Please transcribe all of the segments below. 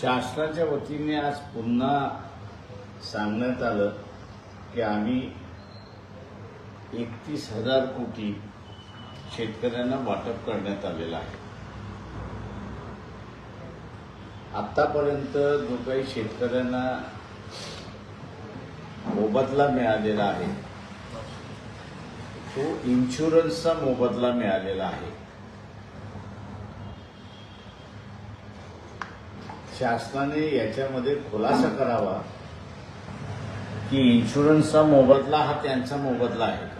शासनाच्या वतीने आज पुन्हा सांगण्यात आलं की आम्ही एकतीस हजार कोटी शेतकऱ्यांना वाटप करण्यात आलेलं आहे. आतापर्यंत जो काही शेतकऱ्यांना मोबदला मिळालेला आहे तो इन्शुरन्सचा मोबदला मिळालेला आहे. शासनाने याच्यामध्ये खुलासा करावा की इन्शुरन्सचा मोबदला हा त्यांचा मोबदला आहे.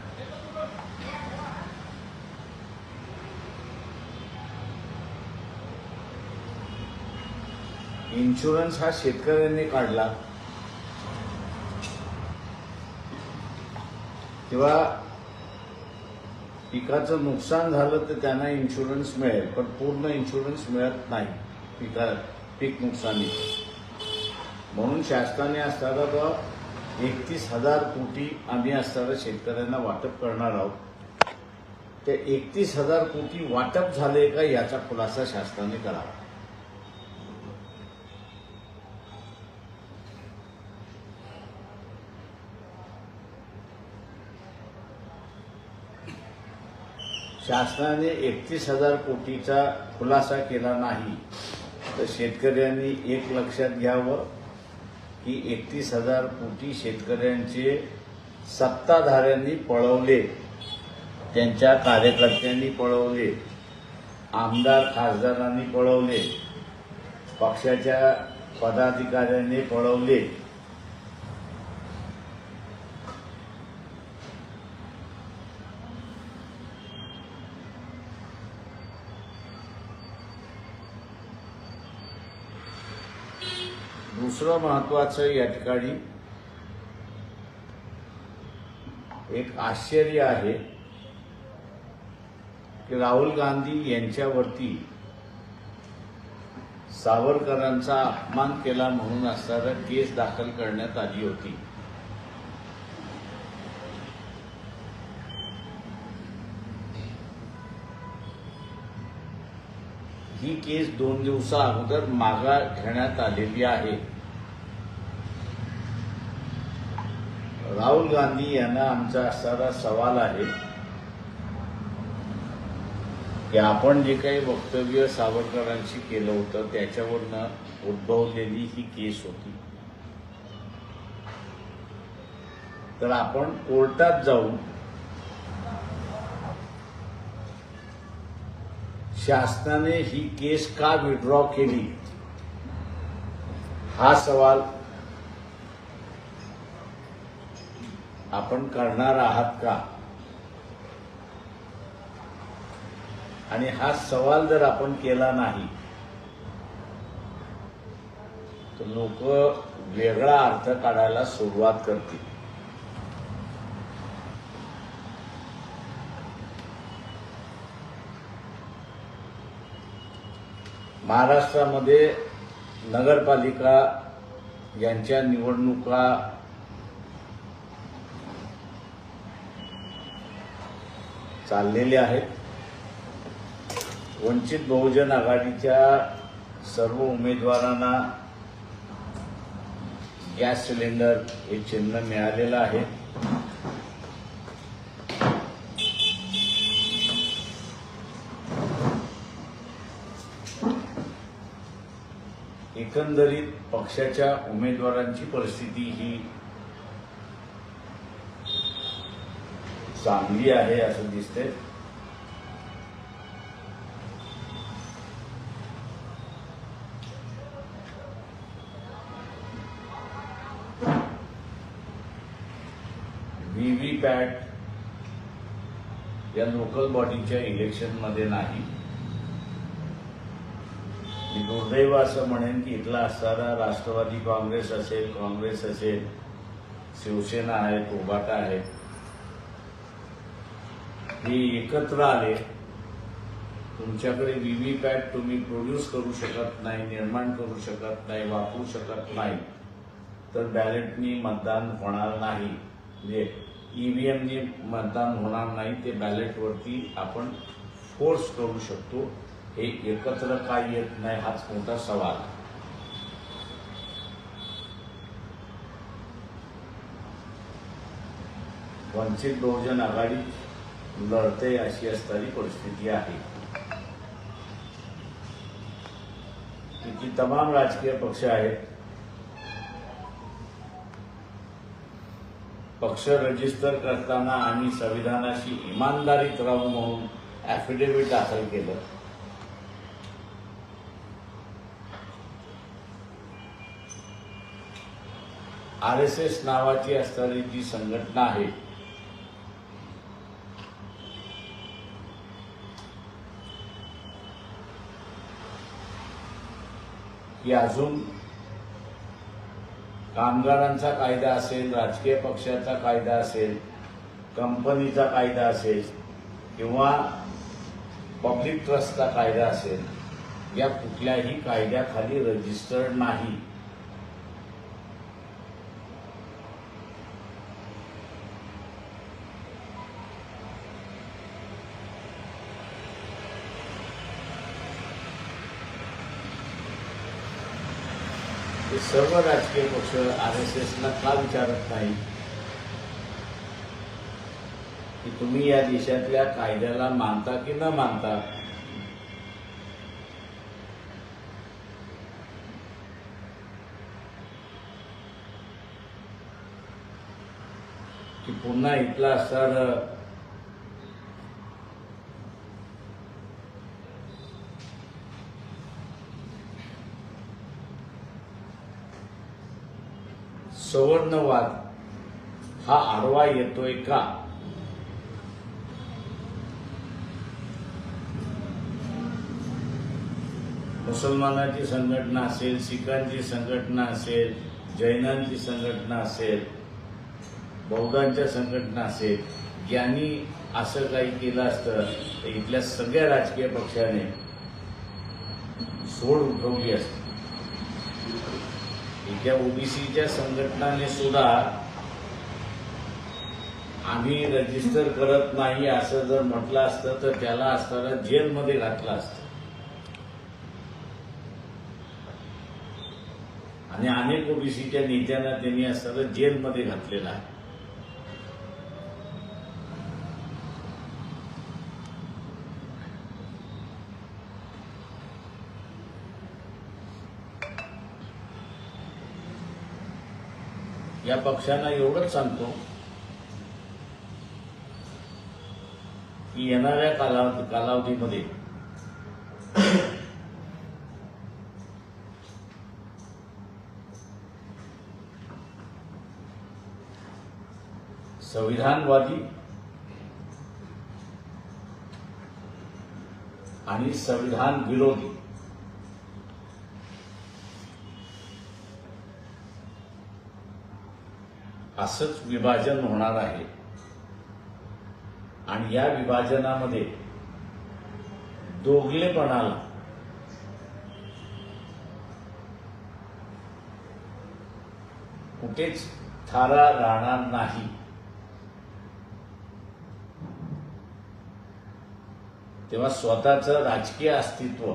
इन्शुरन्स हा शेतकऱ्यांनी काढला. किंवा पिकाचं नुकसान झालं तर त्यांना इन्शुरन्स मिळेल पण पूर्ण इन्शुरन्स मिळत नाही पिका पीक नुकसानी. म्हणून शासनाने असताना तो एकतीस हजार कोटी आम्ही असताना शेतकऱ्यांना वाटप करणार आहोत. ते एकतीस हजार कोटी वाटप झाले का याचा खुलासा शासनाने करावा. शासनाने एकतीस हजार कोटीचा खुलासा केला नाही. तर शेतकऱ्यांनी एक लक्षात घ्यावं की एकतीस हजार कोटी शेतकऱ्यांचे सत्ताधाऱ्यांनी पळवले त्यांच्या कार्यकर्त्यांनी पळवले आमदार खासदारांनी पळवले पक्षाच्या पदाधिकाऱ्यांनी पळवले. दुसरं महत्वाचं या ठिकाणी एक आश्चर्य आहे की राहुल गांधी यांच्यावरती सावरकरांचा अपमान केला म्हणून असणारा केस दाखल करण्यात आली होती. ही केस दोन दिवसा अगोदर मागा घेण्यात आलेली आहे. राहुल गांधी यांना आमचा असणारा सवाल आहे की आपण जे काही वक्तव्य सावरकरांशी केलं होतं त्याच्यावरनं उद्भवलेली ही केस होती. तर आपण कोर्टात जाऊन शासनाने ही केस का विड्रॉ केली? हा सवाल आपण करणार आहात का? आणि हा सवाल जर आपण केला नाही तर लोक वेगळा अर्थ काढायला सुरुवात करतील. महाराष्ट्रामध्ये नगरपालिका यांच्या निवडणुका चाललेले आहेत. वंचित बहुजन आघाडीच्या सर्व उमेदवारांना गॅस सिलेंडर हे चिन्ह मिळालेलं आहे. एकंदरीत पक्षाच्या उमेदवारांची परिस्थिती ही चांगली आहे असं दिसते. व्हीव्हीपॅट या लोकल बॉडीच्या इलेक्शनमध्ये नाही. मी दुर्दैव असं म्हणेन की इथला असणारा राष्ट्रवादी काँग्रेस असेल काँग्रेस असेल शिवसेना आहेत कोबाटा आहेत हे एकत्र आले. तुमच्याकडे व्हीव्हीपॅट तुम्ही प्रोड्यूस करू शकत नाही निर्माण करू शकत नाही वापरू शकत नाही. तर बॅलेटनी मतदान होणार नाही. म्हणजे ईव्हीएमने मतदान होणार नाही ते बॅलेटवरती आपण फोर्स करू शकतो. हे एकत्र का येत नाही हाच मोठा सवाल. वंचित बहुजन आघाडी लढते अशी असणारी परिस्थिती आहे. की तमाम राजकीय पक्ष आहेत. पक्ष रजिस्टर करताना आम्ही संविधानाशी इमानदारीत राहू म्हणून ऍफिडेव्हिट दाखल केलं. आर एस एस नावाची असणारी जी संघटना आहे की अजून कामगारांचा कायदा असेल राजकीय पक्षाचा कायदा असेल कंपनीचा कायदा असेल किंवा पब्लिक ट्रस्टचा कायदा असेल या कुठल्याही कायद्याखाली रजिस्टर्ड नाही. हे सर्व राजकीय पक्ष आर एस एसला का विचारत नाही? की तुम्ही या देशातल्या कायद्याला मानता की न मानता? की पुन्हा इथला सर सवर्णवाद. हा आडवा येतोय का? मुसलमानाची संघटना असेल शिखांची संघटना असेल जैनांची संघटना असेल बौद्धांच्या संघटना असेल यांनी असं काही केलं असतं तर इथल्या सगळ्या राजकीय पक्षाने सोड उठवली असते. इथल्या ओबीसीच्या संघटनाने सुद्धा आम्ही रजिस्टर करत नाही असं जर म्हटलं असतं तर त्याला असताना जेलमध्ये घातलं असतं. आणि अनेक ओबीसीच्या नेत्यांना त्यांनी असताना जेलमध्ये घातलेलं आहे. या पक्षांना एवढंच सांगतो की येणाऱ्या कालावधी कालावधीमध्ये संविधानवादी आणि संविधान विरोधी असंच विभाजन होणार आहे. आणि या विभाजनामध्ये दोघलेपणाला कुठेच थारा राहणार नाही. तेव्हा स्वतःचं राजकीय अस्तित्व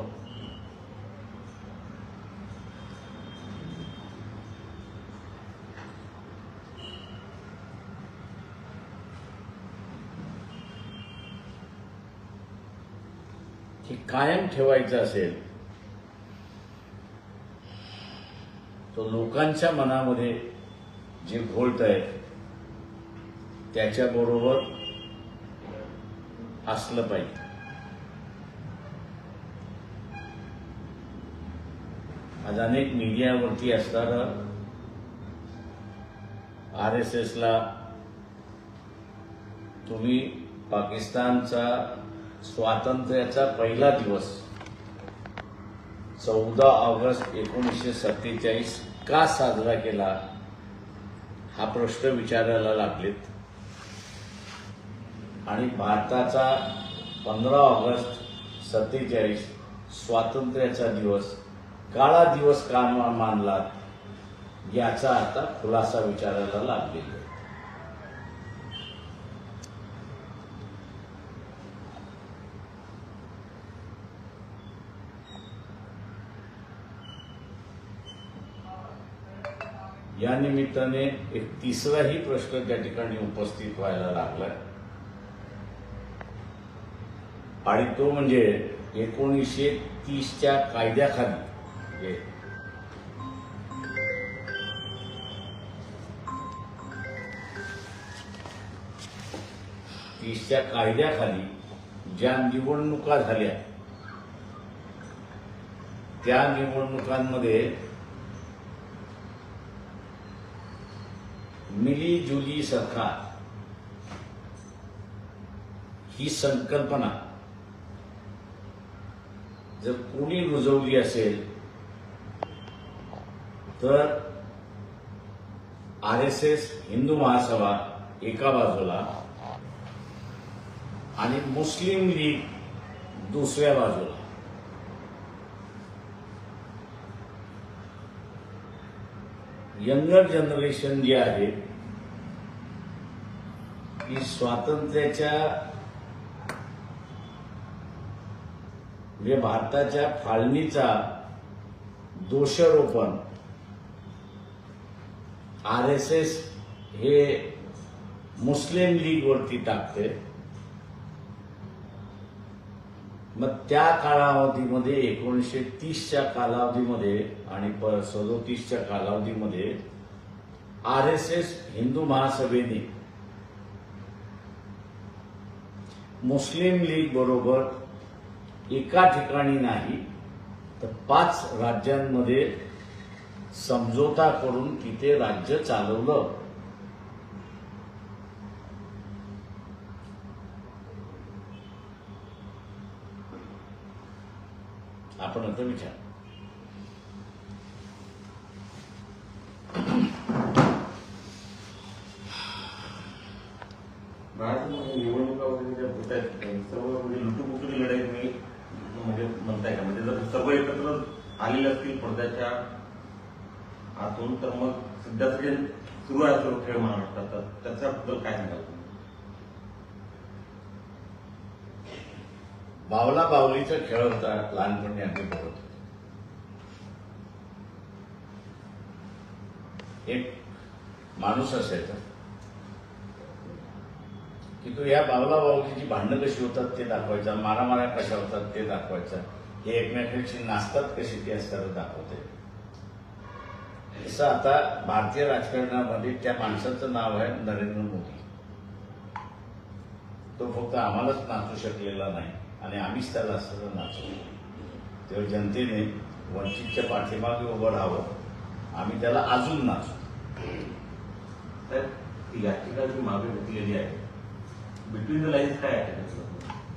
हे कायम ठेवायचं असेल तो लोकांच्या मनामध्ये जे घोळत आहे त्याच्याबरोबर असलं पाहिजे. आज अनेक मीडियावरती असणारं आर एस एसला तुम्ही पाकिस्तानचा स्वातंत्र्याचा पहिला दिवस. चौदा ऑगस्ट एकोणीसशे सत्तेचाळीस का साजरा केला? हा प्रश्न विचारायला लागलेत. आणि भारताचा पंधरा ऑगस्ट सत्तेचाळीस स्वातंत्र्याचा दिवस काळा दिवस का मानला याचा आता खुलासा विचारायला लागलेला या निमित्ताने एक तिसराही प्रश्न त्या ठिकाणी उपस्थित व्हायला लागलाय. आणि तो म्हणजे एकोणीसशे तीसच्या कायद्याखाली तीसच्या कायद्याखाली ज्या निवडणुका झाल्या त्या निवडणुकांमध्ये मिली जुली सरकार ही संकल्पना जर कोणी रुजवली असेल तर R S S Hindu Mahasabha एका बाजूला आणि मुस्लिम लीग दुसऱ्या बाजूला. यंगर जनरेशन जे आहे की स्वातंत्र्याच्या म्हणजे भारताच्या फाळणीचा दोषारोपण आर एस एस हे मुस्लिम लीगवरती टाकते. मग त्या कालावधीमध्ये एकोणीसशे तीसच्या कालावधीमध्ये आणि सदोतीसच्या कालावधीमध्ये आर एस एस हिंदू महासभेने मुस्लिम लीग बरोबर एका ठिकाणी नाही तर पाच राज्यांमध्ये समझोता करून तिथे राज्य चालवलं. आपण आता विचार महाराष्ट्रामध्ये निवडणुका वगैरे ज्या सर्व म्हणजे लुटूपुटूची लढाई तुम्ही म्हणजे म्हणताय का? म्हणजे जर सर्व एकत्र आलेले असतील पडद्याच्या आतून तर मग सध्या जे सुरू आहे सर्व खेळ महाराष्ट्रात तर त्याच्याबद्दल काय सांगाल तुम्ही? बावला बावलीचा खेळ होता लहानपणी आम्ही बघत होतो. एक माणूस असायचा. की तो या बावला बावलीची भांडणं कशी होतात ते दाखवायचा मारामाऱ्या कशा होतात ते दाखवायचं. हे एकमेकांशी नाचतात कशी ते असतात दाखवते. तसं आता भारतीय राजकारणामध्ये त्या माणसाचं नाव आहे नरेंद्र मोदी. तो फक्त आम्हालाच नाचू शकलेला नाही आणि आम्हीच त्याला असं नाचवलं तेव्हा जनतेने वंचितच्या पाठीमागे उभं राहावं. आम्ही त्याला अजून नाचू. तर ती याचिका जी मागे घेतलेली आहे बिटवीन द लाईन्स काय आहे?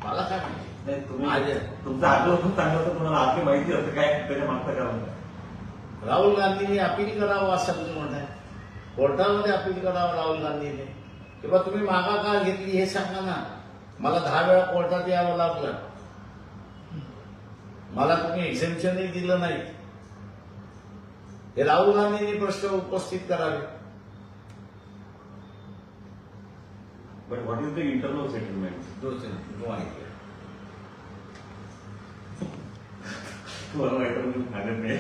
मला काय माहिती? नाही तुम्ही आज- तुमचं आग्रह खूप चांगलं होतं तुम्हाला आपली माहिती असं काय त्याच्या मागचं कारण राहुल गांधींनी अपील करावं असं तुम्ही म्हणताय कोर्टामध्ये अपील करावं राहुल गांधीने. किंवा तुम्ही मागा का घेतली हे सांगा ना. मला दहा वेळा कोर्टात यावं लागलं. मला तुम्ही एक्झेम्पशनही दिलं नाही. हे राहुल गांधींनी प्रश्न उपस्थित करावे. But what is the internal settlement दुसरं नो idea. तुम्हाला माहिती आहे, मी सांगत नाही.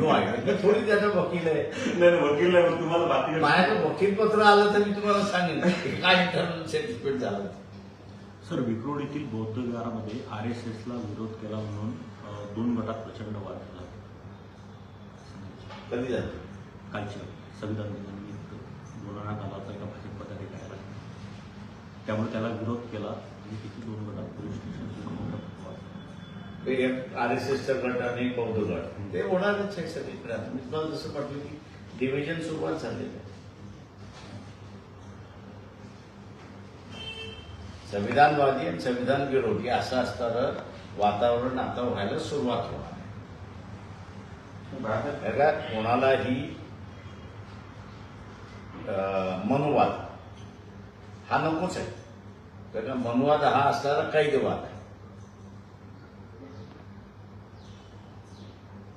No idea. मी थोडी त्याचा वकील आहे. नाही नाही, वकील नाही पण तुम्हाला बाकी माझ्याकडे वकीलपत्र आलं तर मी तुम्हाला सांगेन. की काय इंटरनल सेटिलमेंट झालं सर विक्रोड येथील बौद्ध विहारामध्ये आर एस एसला विरोध केला म्हणून दोन गटात प्रचंड वाद झाला. कधी झालं? कालच्या संविधान दिनानिमित्त बोलवण्यात आला होता. त्यामुळे त्याला विरोध केला. आणि तिथे दोन गटात पोलीस स्टेशन आर एस एसच्या गटाने बौद्ध गट ते होणारच आहे सगळीकडे आता मी तुम्हाला जसं म्हटलं की डिव्हिजन सुरुवात झालेलं आहे संविधानवादी आणि संविधान विरोधी असं असणारं वातावरण आता व्हायला सुरुवात होणार त्याला कोणालाही अं, मनुवाद हा नकोच आहे. कारण मनुवाद हा असणारा कैदवाद आहे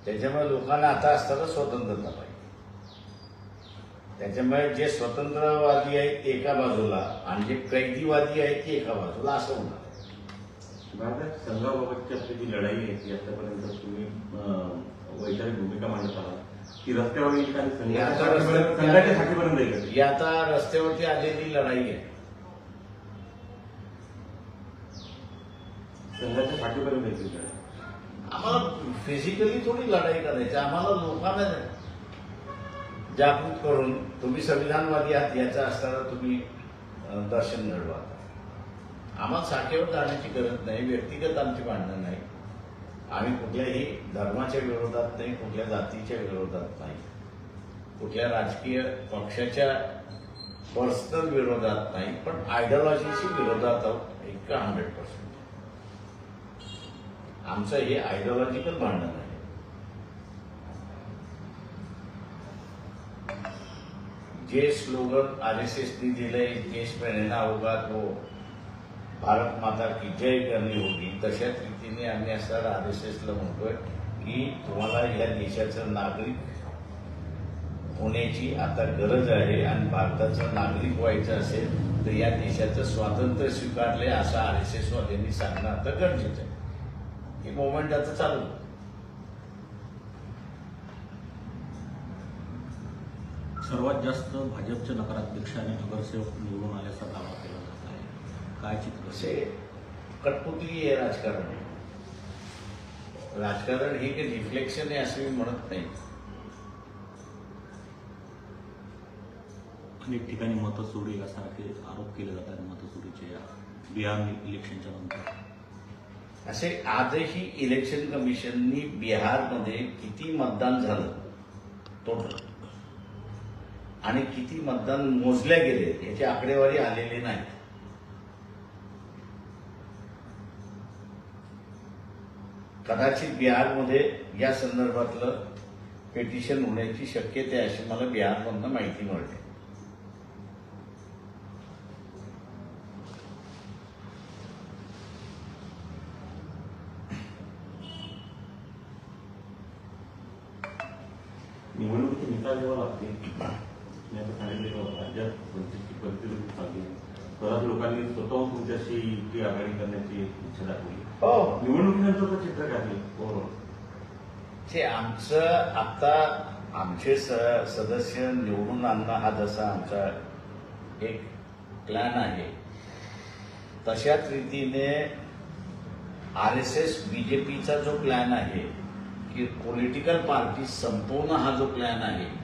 त्याच्यामुळे लोकांना आता असताना स्वतंत्रता पाहिजे त्याच्यामुळे जे स्वतंत्रवादी आहेत ते एका बाजूला आणि जे कैदीवादी आहेत ते एका बाजूला असं होणार. भारतात संघाबाबतची आपली जी लढाई आहे ती आतापर्यंत तुम्ही वैचारिक भूमिका मांडत आहात की रस्त्यावर येईल आणि संघाच्या साठीपर्यंत-? ही आता रस्त्यावरती आलेली लढाई आहे संघाच्या पाठीपर्यंत येईल आम्हाला फिजिकली थोडी लढाई करायची आम्हाला लोकांना जागृत करून तुम्ही संविधानवादी आहात याचा असताना तुम्ही दर्शन घडवा. आम्हाला साठेवर जाण्याची गरज नाही व्यक्तिगत आमची भांडणं नाही. आम्ही कुठल्याही धर्माच्या विरोधात नाही कुठल्या जातीच्या विरोधात नाही. कुठल्या राजकीय पक्षाच्या पर्सनल विरोधात नाही पण आयडिओलॉजीशी विरोधात आहोत एक हंड्रेड पर्सेंट आमचं हे आयडिओलॉजिकल भांडण आहे. जे स्लोगन आर एस एसनी दिलंय देश में रहना होगा तो भारत माता की जय करणी होगी तशाच रीतीने आम्ही असं आर एस एसला म्हणतोय की तुम्हाला या देशाचं नागरिक होण्याची आता गरज आहे आणि भारताचं नागरिक व्हायचं असेल तर या देशाचं स्वातंत्र्य स्वीकारले असं आर एस एस सांगणं आता गरजेचं आहे. ही मोमेंट आता चालू. सर्वात जास्त भाजपचे नगराध्यक्ष आणि नगरसेवक निवडून आल्याचा दावा केला जात आहे. काय चित्र असे कटपुतली आहे राजकारण. राजकारण हे काही रिफ्लेक्शन आहे असं मी म्हणत नाही. अनेक ठिकाणी मतचोरी यासारखे आरोप केले जात आहेत मतचोरीचे या बिहार इलेक्शनच्या नंतर. असे आजही इलेक्शन कमिशननी बिहारमध्ये किती मतदान झालं? टोटल आणि किती मतदान मोजल्या गेले याची आकडेवारी आलेली नाही. कदाचित बिहारमध्ये या संदर्भातलं पेटिशन होण्याची शक्यता आहे अशी मला बिहारमधनं माहिती मिळते. निकाल जेव्हा लागतील मी आता सांगितलेलं होतं, राज्यात परिस्थिती परिस्थिती चांगली आहे. बऱ्याच लोकांनी स्वतःहून तुमच्याशी युती आघाडी करण्याची इच्छा दाखवली. हो. निवडणुकीनंतरचं चित्र काय ते आमचं आता आमचे सदस्य निवडून आणणं हा जसा आमचा एक प्लॅन आहे. तशाच रीतीने आर एस एस बीजेपीचा जो प्लॅन आहे की पॉलिटिकल पार्टी संपवणं हा जो प्लॅन आहे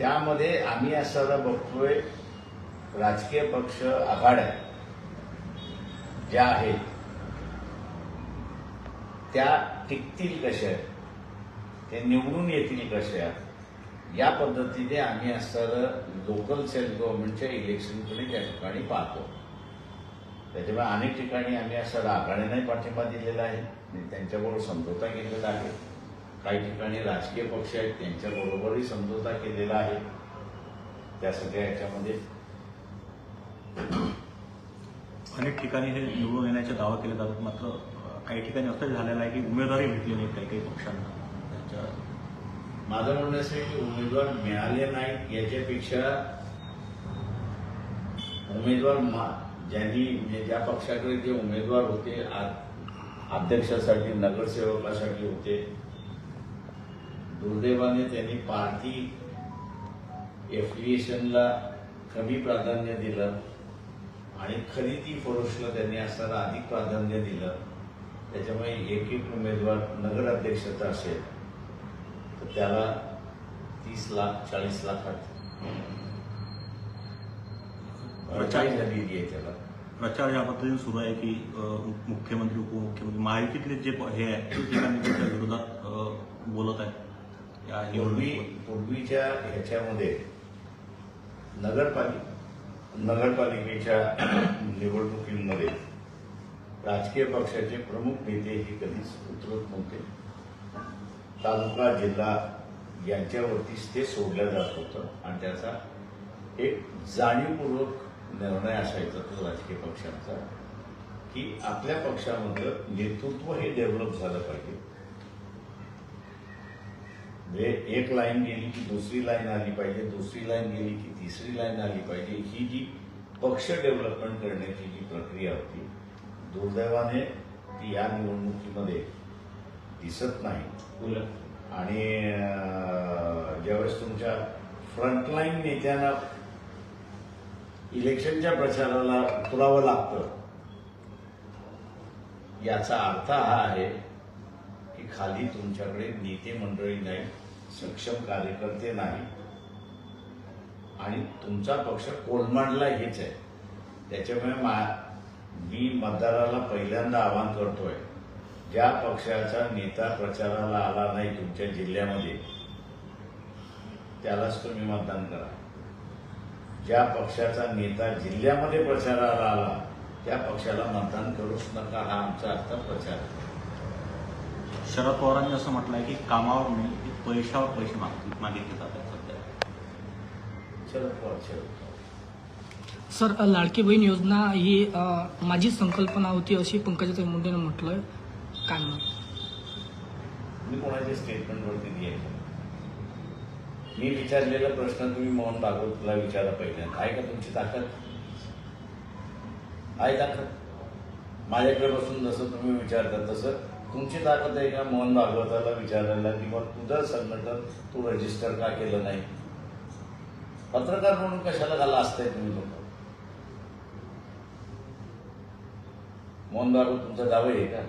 त्यामध्ये आम्ही असं बघतोय. राजकीय पक्ष आघाड्या ज्या आहेत त्या टिकतील कशा ते निवडून येतील कशा या पद्धतीने आम्ही असणारं लोकल सेल्फ गव्हर्नमेंटच्या इलेक्शनकडे त्या ठिकाणी पाहतो. त्याच्यामुळे अनेक ठिकाणी आम्ही असं आघाड्यांनाही पाठिंबा दिलेला आहे. आणि त्यांच्याबरोबर समझोता केलेला आहे. काही ठिकाणी राजकीय पक्ष आहेत त्यांच्याबरोबरही समझोता केलेला आहे. त्या सगळ्या याच्यामध्ये. अनेक ठिकाणी हे निवडून येण्याचे दावा केले जातात. मात्र काही ठिकाणी असं झालेलं आहे की उमेदवारी भेटली नाही काही काही पक्षांना. त्यांच्या माझं म्हणणं असं आहे की उमेदवार मिळाले नाहीत याच्यापेक्षा उमेदवार ज्यांनी म्हणजे ज्या पक्षाकडे जे उमेदवार होते अध्यक्षासाठी नगरसेवकासाठी होते दुर्दैवाने त्यांनी पार्टी एफिलिएशनला कमी प्राधान्य दिलं आणि खरेदी फरोशला त्यांनी असताना अधिक प्राधान्य दिलं. त्याच्यामुळे एक एक उमेदवार नगराध्यक्षाचा असेल. तर त्याला तीस लाख चाळीस लाखात भरपाई झालेली आहे त्याला प्रचार या पद्धतीने सुरू आहे की मुख्यमंत्री उपमुख्यमंत्री महायुतीतले जे हे आहे त्याच्या विरोधात बोलत आहे पूर्वी. पूर्वीच्या ह्याच्यामध्ये नगरपालिका नगरपालिकेच्या निवडणुकीमध्ये राजकीय पक्षाचे प्रमुख नेते हे कधीच उतरत नव्हते. तालुका जिल्हा यांच्यावरतीच ते सोडलं जात होतं. आणि त्याचा एक जाणीवपूर्वक निर्णय असायचा तो राजकीय पक्षांचा की आपल्या पक्षामधलं नेतृत्व हे डेव्हलप झालं पाहिजे. म्हणजे एक लाईन गेली की दुसरी लाईन आली पाहिजे दुसरी लाईन गेली की तिसरी लाईन आली पाहिजे ही जी पक्ष डेव्हलपमेंट करण्याची जी प्रक्रिया होती दुर्दैवाने ती या निवडणुकीमध्ये दिसत नाही. आणि ज्यावेळेस तुमच्या फ्रंटलाईन नेत्यांना इलेक्शनच्या प्रचाराला पुरावं लागतं याचा अर्थ हा आहे की खाली तुमच्याकडे नेते मंडळी नाही सक्षम कार्यकर्ते नाही. आणि तुमचा पक्ष कोलमांडला हेच आहे. त्याच्यामुळे मा मी मतदाराला पहिल्यांदा आवाहन करतोय ज्या पक्षाचा नेता प्रचाराला आला नाही तुमच्या जिल्ह्यामध्ये त्यालाच तुम्ही मतदान करा. ज्या पक्षाचा नेता जिल्ह्यामध्ये प्रचाराला आला त्या पक्षाला मतदान करूच नका हा आमचा आता प्रचार. आहे. शरद पवारांनी असं म्हटलंय की कामावर नाही पैशावर पैसे माग मागितले जातात सध्या. शरद पवार शरद सर अ, लाडकी बहीण योजना ही माझी संकल्पना होती अशी पंकजाताई मुंडेनं म्हटलंय. काय म्हणत मी कोणाच्या स्टेटमेंटवरती द्यायचं मी विचारलेला प्रश्न तुम्ही मोहन भागवतला विचारा पहिल्यांदा आहे का तुमची ताकद? आहे ताकद. माझ्याकडे बसून जसं तुम्ही विचारता तसं तुमची ताकद आहे का? मोहन भागवताला विचारायला की मग तुझं संघटन तू रजिस्टर का केलं नाही? पत्रकार म्हणून कशाला घाला असताय तुम्ही लोक? मोहन भागवत तुमचा जावं आहे का?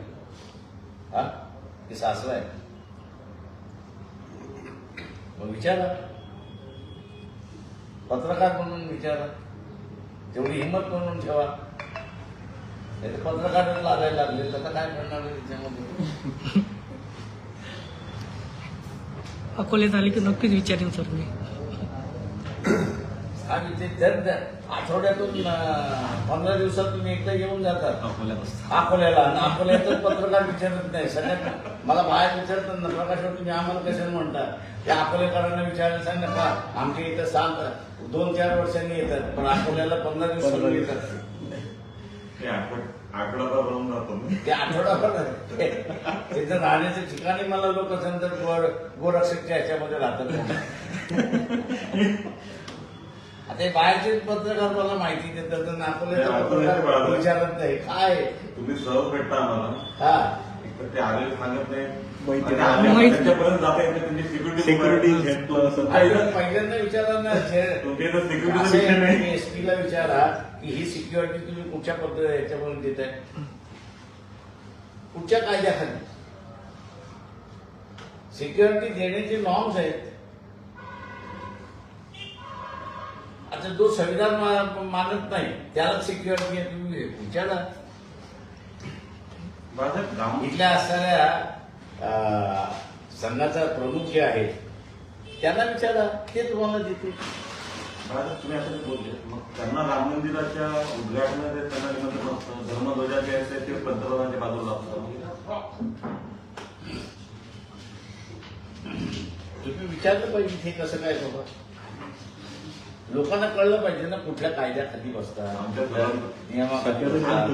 हा? की सासरा आहे? मग विचारा. पत्रकार म्हणून विचारा. तेवढी हिंमत म्हणून ठेवा. नाही तर पत्रकार लागायला लागले तर काय करणार आहे त्याच्यामध्ये? अकोले झाले की नक्कीच विचारेन सर मी आणि ते दर आठवड्यातून पंधरा दिवसातून एकदा येऊन जातात अकोल्यात असतं. अकोल्याला आणि अकोल्यातच पत्रकार विचारत नाही. सगळ्यात मला बाहेर विचारतात ना प्रकाश तुम्ही आम्हाला कशाला म्हणता? त्या अकोलेकरांना विचारायला सांग नका आमच्या इथं सांग दोन चार वर्षांनी येतात पण अकोल्याला पंधरा दिवसांनी येतात. ते आठवड आठवडाभर राहून जातो मी. ते आठवडाभर तिथं राहण्याच्या ठिकाणी मला लोक गोर गोरक्षकच्या ह्याच्यामध्ये राहतात. आता हे बाहेरचे पत्रकार मला माहिती देतात बाळा. विचारत नाही. काय? तुम्ही सहज भेटता आम्हाला. हा. तर ते आलेले सांगत नाही. माहिती आणि आले- माहिती. त्यांच्यापर्यंत जाता येत नाही, त्यांची सिक्युरिटी पहिल्यांदा पहिल्यांदा विचारा ना की ही सिक्युरिटी तुम्ही कुठच्या पद्धती याच्यामध्ये देत आहे? कुठच्या कायद्याखाली? सिक्युरिटी देण्याचे नॉर्म्स आहेत. आता जो संविधान मानत नाही त्याला सिक्युरिटी तुम्ही विचारा. इथल्या असणाऱ्या संघाचा प्रमुख जे आहे त्यांना विचारा ते तुम्हाला माझं तुम्ही असं बोलले. मग त्यांना राम मंदिराच्या उद्घाटनाचे त्यांना निमंत्रण असतं धर्मध्वजाचे असते ते पंतप्रधानांच्या बाजूला असतं तुम्ही विचारलं पाहिजे हे कसं काय बाबा लोकांना कळलं पाहिजे ना कुठल्या कायद्याखाली बसतात. आमच्या नियमाखाली बसतात,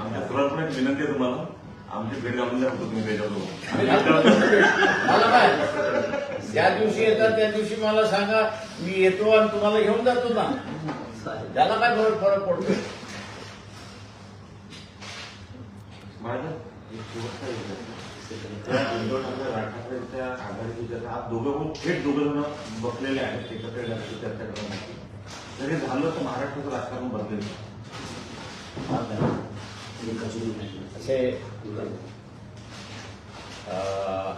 आमच्या विनंती आहे तुम्हाला. आमची भेट घालून द्या तुम्ही. मला काय? ज्या दिवशी येतात त्या दिवशी मला सांगा मी येतो आणि तुम्हाला घेऊन जातो ना. त्याला काय फरक फरक पडतो माझं आघाडीचे आज दोघं थेट दोघं जण बसलेले आहेत एकत्र येण्याची चर्चा करण्यासाठी जरी झालं तर महाराष्ट्राचं राजकारण बदलेल असे अं,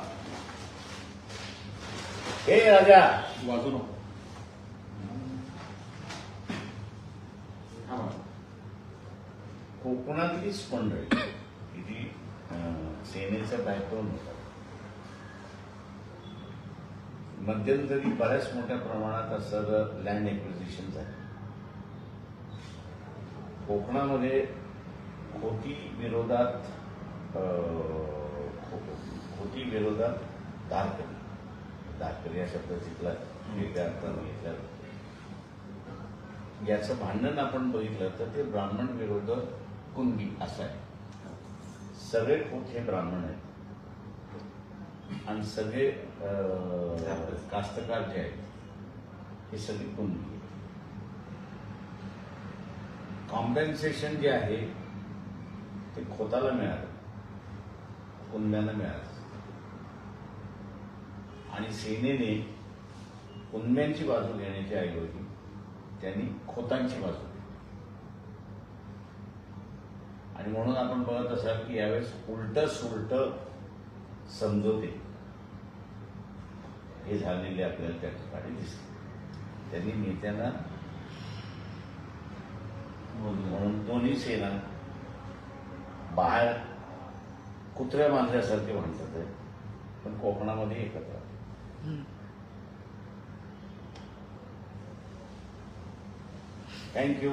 हे राजा. वाजू नको. हा कोकणातलीच मंडळी. सेनेचं बॅकग्राऊंड होतं. मध्यंतरी बऱ्याच मोठ्या प्रमाणात असं लँड एक्विजिशन झालं. कोकणामध्ये खोटी विरोधात अं, खो- खोटी विरोधात धारकरी. धारकरी या शब्द तिथला वेगळ्या अर्थानं घेतला. याचं भांडण आपण बघितलं तर ते ब्राह्मण विरोध कुणबी असं आहे. सगळे खोत हे ब्राह्मण आहेत. आणि सगळे कास्तकार जे आहेत हे सगळे कुणबी कॉम्पेन्सेशन जे आहे ते खोताला मिळालं. पुन्म्यानं मिळालं. आणि सेनेने पुन्म्यांची बाजू घेण्याच्या ऐवजी त्यांनी खोतांची बाजू घेतली आणि म्हणून आपण बघत असाल की यावेळेस उलट सुलट समजोते हे झालेले आपल्याला त्या ठिकाणी दिसते त्यांनी नेत्यांना म्हणून दोन्ही सेना बाहेर कुत्र्या मांजऱ्यासारखे म्हणतात. पण कोकणामध्ये एकत्र. थँक्यू